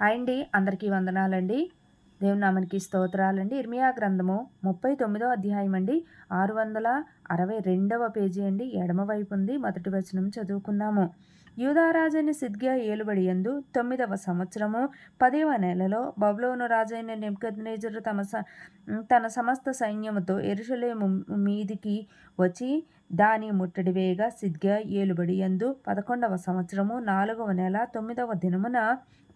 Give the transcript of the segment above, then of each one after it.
Hi అండి అందరికీ వందనాలండి. దేవునామనికి స్తోత్రాలండి. ఇర్మియా గ్రంథము ముప్పై తొమ్మిదో అధ్యాయం అండి. ఆరు వందల అరవై రెండవ పేజీ అండి. ఎడమవైపు ఉంది. మొదటి వచనం చదువుకుందాము. యూదారాజైన సిద్గ్యా ఏలుబడి ఎందు తొమ్మిదవ సంవత్సరము పదవ నెలలో బబులోను రాజైన నెమ్కద్నేజరు తమ స తన సమస్త సైన్యముతో ఎరుషలేము మీదికి వచ్చి దాని ముట్టడి వేయగా సిద్గ్యా ఏలుబడి ఎందు పదకొండవ సంవత్సరము నాలుగవ నెల తొమ్మిదవ దినమున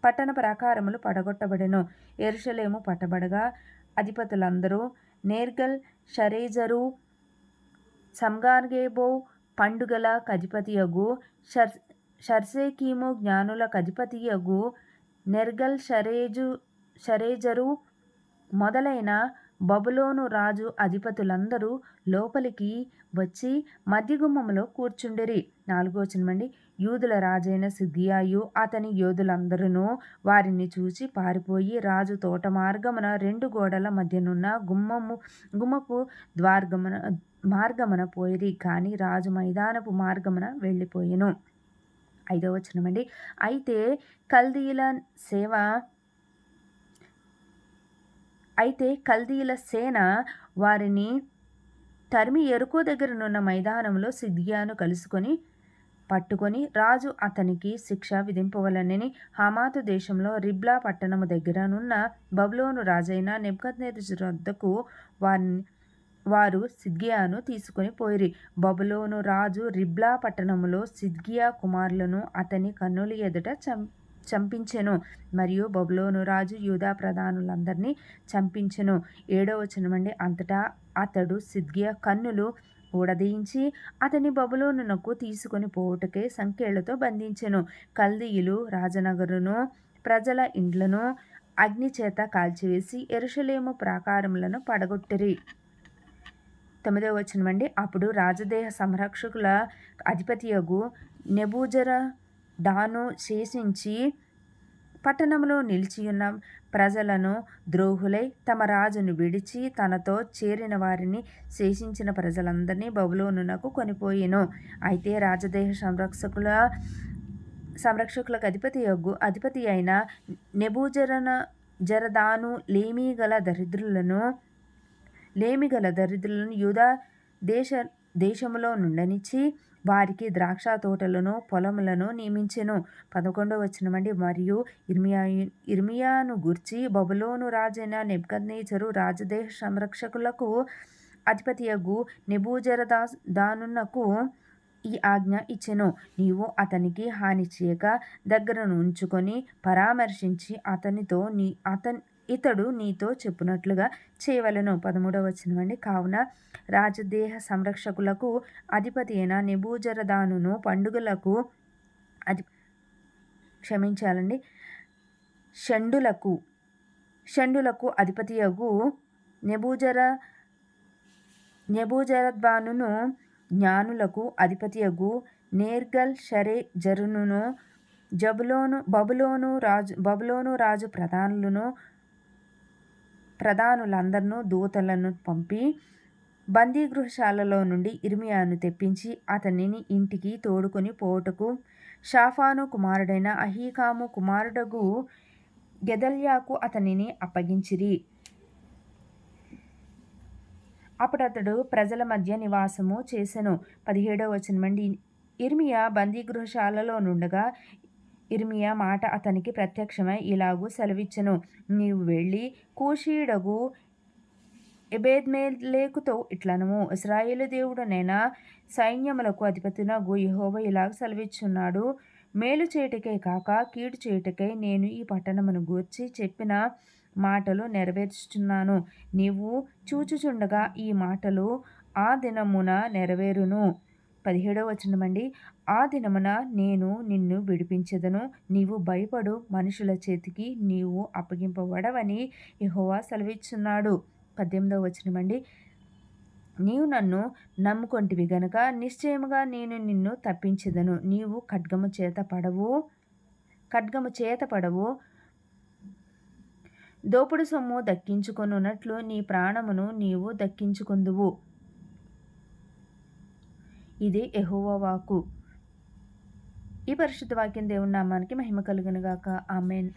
పట్టణ ప్రాకారములు పడగొట్టబడెను. ఎరుషలేము పట్టబడగా అధిపతులందరూ నేర్గల్ షరేజరు సంగార్గేబో పండుగల కధిపతియగు షర్ షర్సేకీము జ్ఞానుల కధిపతియగు నెర్గల్ షరేజు షరేజరు మొదలైన బబులోను రాజు అధిపతులందరూ లోపలికి వచ్చి మధ్యగుమ్మంలో కూర్చుండిరి. నాలుగో చినమండి యూదుల రాజైన సిద్ధియాయు అతని యోధులందరూ వారిని చూచి పారిపోయి రాజు తోట మార్గమున రెండు గోడల మధ్యనున్న గుమ్మము గుమ్మపు ద్వార్గమున మార్గమున పోయిరి. కానీ రాజు మైదానపు మార్గమున వెళ్ళిపోయెను. ఐదవ వచనం అండి అయితే కల్దీల సేవ అయితే కల్దీల సేన వారిని తరిమి ఎరుకో దగ్గరనున్న మైదానంలో సిద్ధియాను కలుసుకొని పట్టుకొని రాజు అతనికి శిక్ష విధింపవలనని హమాతు దేశంలో రిబ్లా పట్టణము దగ్గరనున్న బబులోను రాజైన నెబ్కద్నేజరు వద్దకు వారిని వారు సిద్గియాను తీసుకుని పోయిరి. బబులోను రాజు రిబ్లా పట్టణములో సిద్గియా కుమారులను అతని కన్నుల ఎదుట చం చంపించెను. మరియు బబులోను రాజు యూదా ప్రధానులందరినీ చంపించెను. ఏడవ వచనమండి. అంతటా అతడు సిద్గియా కన్నులు ఊడదీయించి అతని బబులోనునకు తీసుకొని పోవుటకే సంఖ్యలతో బంధించెను. కల్దీయులు రాజనగరును ప్రజల ఇండ్లను అగ్నిచేత కాల్చివేసి ఎరుషలేము ప్రాకారములను పడగొట్టిరి. తొమ్మిదవ వచనం అండి అప్పుడు రాజదేహ సంరక్షకుల అధిపతియగు నెబూజర డాను శేషించి పట్టణంలో నిలిచియున్న ప్రజలను ద్రోహులై తమ రాజును విడిచి తనతో చేరిన వారిని శేషించిన ప్రజలందరినీ బబులోనునకు కొనిపోయాను. అయితే రాజదేహ సంరక్షకుల సంరక్షకులకు అధిపతి యొగ్గు అధిపతి అయిన నెబూజరన జరదాను లేమీ గల దరిద్రులను లేమిగల దరిద్రులను యూదా దేశ దేశములో నుండనిచ్చి వారికి ద్రాక్ష తోటలను పొలములను నియమించెను. పదకొండవ వచనమండి మరియు ఇర్మియా ఇర్మియాను గుర్చి బబులోను రాజైన నెబ్కద్నేచరు రాజదేహ సంరక్షకులకు అధిపతియగు దాస్ దానున్నకు ఈ ఆజ్ఞ ఇచ్చెను. నీవు అతనికి హాని చేయక దగ్గరను ఉంచుకొని పరామర్శించి అతనితో నీ అతని ఇతడు నీతో చెప్పినట్లుగా చేయవలను. పదమూడవ వచనమండి కావున రాజదేహ సంరక్షకులకు అధిపతి అయిన నిబూజరదానును పండుగలకు అధి క్షమించాలండి. షండులకు షండులకు అధిపతియగు నెబూజర నెబూజరద్వానును జ్ఞానులకు అధిపతియగు నేర్గల్ షరే జరునును జబులోను బబులోను రాజు బబులోను రాజు ప్రధానులను ప్రధానులందరినూ దూతలను పంపి బందీగృహశాలలో నుండి ఇర్మియాను తెప్పించి అతనిని ఇంటికి తోడుకొని పోవుటకు షాఫాను కుమారుడైన అహీకాము కుమారుడగు గెదల్యాకు అతనిని అప్పగించిరి. అప్పుడతడు ప్రజల మధ్య నివాసము చేసెను. పదిహేడవ వచనమండి. ఇర్మియా బందీగృహశాలలో నుండగా ఇర్మియా మాట అతనికి ప్రత్యక్షమై ఇలాగూ సెలవిచ్చను. నీవు వెళ్ళి కూషీడగు ఎబేద్మేలేకుతో ఇట్లనము. ఇస్రాయేలు దేవుడనైనా సైన్యములకు అధిపతినగు యహోవ ఇలాగ సెలవిచ్చున్నాడు. మేలు చేయుటకే కాక కీడు చేయుటకై నేను ఈ పట్టణమును గూర్చి చెప్పిన మాటలు నెరవేర్చుచున్నాను. నీవు చూచుచుండగా ఈ మాటలు ఆ దినమున నెరవేరును. పదిహేడవ వచనమండి ఆ దినమున నేను నిన్ను విడిపించదను. నీవు భయపడు మనుషుల చేతికి నీవు అప్పగింపబడవని యహోవా సెలవిచ్చున్నాడు. పద్దెనిమిదవ వచనమండి నీవు నన్ను నమ్ముకొంటివి గనక నిశ్చయముగా నేను నిన్ను తప్పించదను. నీవు ఖడ్గము చేత పడవు ఖడ్గము చేత పడవు. దోపుడు సొమ్ము దక్కించుకొనున్నట్లు నీ ప్రాణమును నీవు దక్కించుకుందువు. ఇది ఎహోవా వాకు ఈ పరిశుద్ధ వాక్యం దేవుని నామానికి మహిమ కలుగునుగాక ఆమెన్.